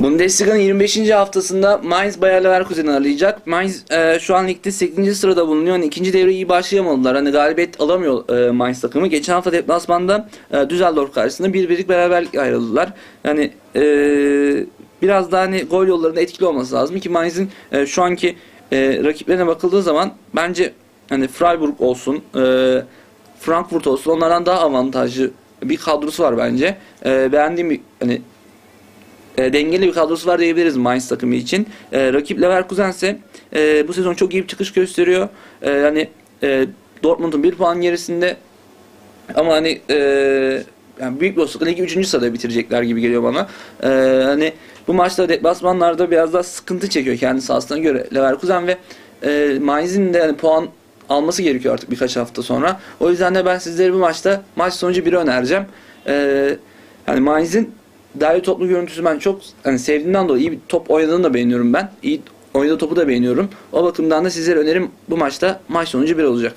Bundesliga'nın 25. haftasında Mainz Bayer Leverkusen'i arayacak. Mainz e, şu an ligde 8. sırada bulunuyor. Hani ikinci devreyi iyi başlayamadılar. Hani galibiyet alamıyor e, Mainz takımı. Geçen hafta deplasmanda e, Düsseldorf karşısında bir birlik beraberlik ayrıldılar. Yani e, biraz daha hani gol yollarında etkili olması lazım ki Mainz'in e, şu anki e, rakiplerine bakıldığı zaman bence hani Freiburg olsun, e, Frankfurt olsun onlardan daha avantajlı bir kadrosu var bence. E, beğendiğim bir hani e, dengeli bir kadrosu var diyebiliriz Mainz takımı için. E, rakip Leverkusen ise e, bu sezon çok iyi bir çıkış gösteriyor. E, hani e, Dortmund'un bir puan gerisinde ama hani e, yani büyük bir olasılıkla ligi 3. sırada bitirecekler gibi geliyor bana. E, hani bu maçta deplasmanlarda biraz daha sıkıntı çekiyor kendi sahasına göre Leverkusen ve e, Mainz'in de yani puan alması gerekiyor artık birkaç hafta sonra. O yüzden de ben sizlere bu maçta maç sonucu 1'i önereceğim. E, yani Mainz'in derli toplu görüntüsü ben çok hani sevdiğimden dolayı iyi bir top oynadığını da beğeniyorum ben. İyi oynadığı topu da beğeniyorum. O bakımdan da sizlere önerim bu maçta maç sonucu 1 olacak.